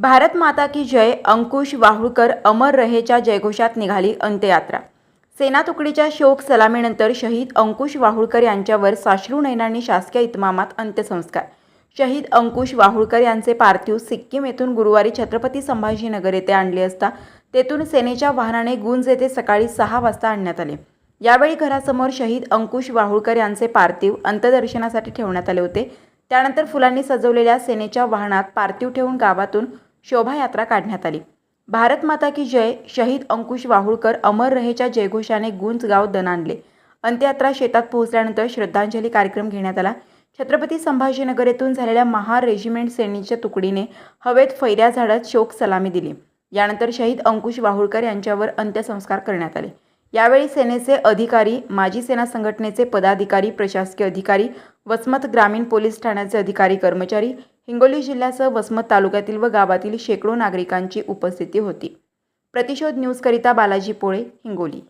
भारत माता की जय अंकुश वाहुळकर अमर रहेच्या जयघोषात निघाली अंत्ययात्रा. सेना तुकडीच्या शोक सलामीनंतर शहीद अंकुश वाहुळकर यांच्यावर साश्रू नयनांनी शासकीय इतमामात अंत्यसंस्कार. शहीद अंकुश वाहुळकर यांचे पार्थिव सिक्कीम येथून गुरुवारी छत्रपती संभाजीनगर येथे आणले असता तेथून सेनेच्या वाहनाने गुंज येथे सकाळी सहा वाजता आणण्यात आले. यावेळी घरासमोर शहीद अंकुश वाहुळकर यांचे पार्थिव अंत्यदर्शनासाठी ठेवण्यात आले होते. त्यानंतर फुलांनी सजवलेल्या सेनेच्या वाहनात पार्थिव ठेवून गावातून शोभायात्रा काढण्यात आली. भारत माता की जय शहीद अंकुश वाहुळकर अमर रहेच्या जयघोषाने गुंज गाव दणाणले अंत्ययात्रा शेतात पोहोचल्यानंतर श्रद्धांजली कार्यक्रम घेण्यात आला. छत्रपती संभाजीनगर येथून झालेल्या महार रेजिमेंट सेनेच्या तुकडीने हवेत फैऱ्या झाडत शोक सलामी दिली. यानंतर शहीद अंकुश वाहुळकर यांच्यावर अंत्यसंस्कार करण्यात आले. यावेळी सेनेचे अधिकारी माजी सेना संघटनेचे पदाधिकारी प्रशासकीय अधिकारी वसमत ग्रामीण पोलीस ठाण्याचे अधिकारी कर्मचारी हिंगोली जिल्ह्यासह वसमत तालुक्यातील व गावातील शेकडो नागरिकांची उपस्थिती होती. प्रतिशोध न्यूजकरिता बालाजी पोळे हिंगोली.